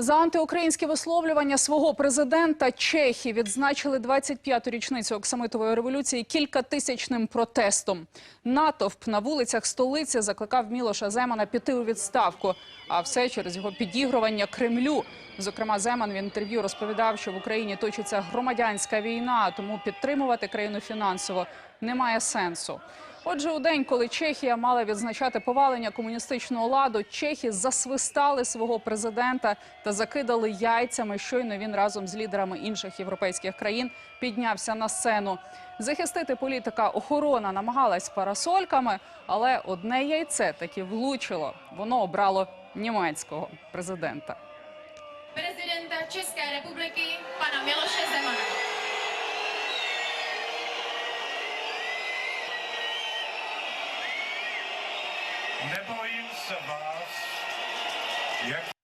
За антиукраїнське висловлювання свого президента Чехи відзначили 25-ту річницю Оксамитової революції кількатисячним протестом. Натовп на вулицях столиці закликав Мілоша Земана піти у відставку. А все через його підігрування Кремлю. Зокрема, Земан в інтерв'ю розповідав, що в Україні точиться громадянська війна, тому підтримувати країну фінансово немає сенсу. Отже, у день, коли Чехія мала відзначати повалення комуністичного ладу, чехи засвистали свого президента та закидали яйцями. Щойно він разом з лідерами інших європейських країн піднявся на сцену. Захистити політика охорона намагалась парасольками, але одне яйце таки влучило. Воно обрало німецького президента. prezidenta České republiky pana Miloše Nebojím se vás, jak